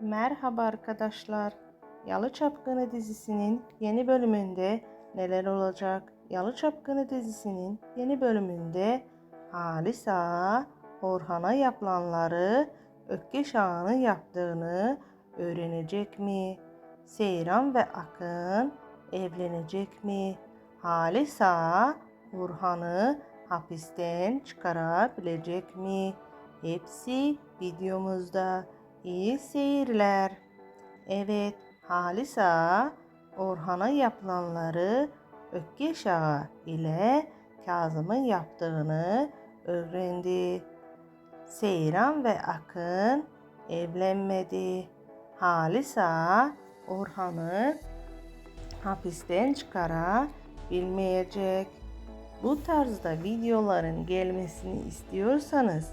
Merhaba arkadaşlar. Yalı Çapkını dizisinin yeni bölümünde neler olacak? Yalı Çapkını dizisinin yeni bölümünde Halis Ağa Orhan'a yapılanları Ökkeş Ağa'nın yaptığını öğrenecek mi? Seyran ve Akın evlenecek mi? Halis Ağa Orhan'ı hapisten çıkarabilecek mi? Hepsi videomuzda. İyi seyirler. Evet, Halis Ağa, Orhan'a yapılanları Ökkeş Ağa ile Kazım'ın yaptığını öğrendi. Seyran ve Akın evlenmedi. Halis Ağa, Orhan'ı hapisten çıkarabilmeyecek. Bu tarzda videoların gelmesini istiyorsanız